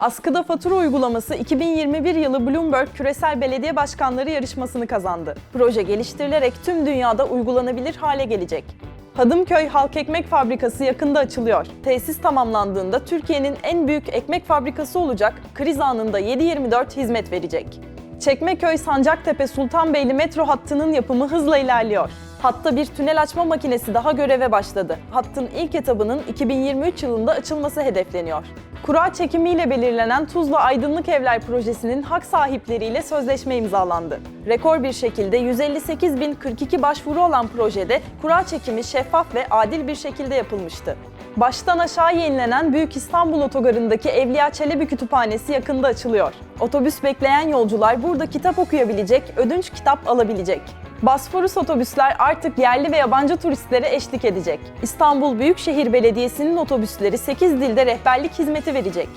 Askıda fatura uygulaması 2021 yılı Bloomberg Küresel Belediye Başkanları yarışmasını kazandı. Proje geliştirilerek tüm dünyada uygulanabilir hale gelecek. Hadımköy Halk Ekmek Fabrikası yakında açılıyor. Tesis tamamlandığında Türkiye'nin en büyük ekmek fabrikası olacak, kriz anında 7-24 hizmet verecek. Çekmeköy Sancaktepe Sultanbeyli metro hattının yapımı hızla ilerliyor. Hatta bir tünel açma makinesi daha göreve başladı. Hattın ilk etabının 2023 yılında açılması hedefleniyor. Kura çekimiyle belirlenen Tuzla Aydınlık Evler projesinin hak sahipleriyle sözleşme imzalandı. Rekor bir şekilde 158.042 başvuru olan projede kura çekimi şeffaf ve adil bir şekilde yapılmıştı. Baştan aşağı yenilenen Büyük İstanbul Otogarı'ndaki Evliya Çelebi Kütüphanesi yakında açılıyor. Otobüs bekleyen yolcular burada kitap okuyabilecek, ödünç kitap alabilecek. Bosforus otobüsler artık yerli ve yabancı turistlere eşlik edecek. İstanbul Büyükşehir Belediyesi'nin otobüsleri 8 dilde rehberlik hizmeti verecek.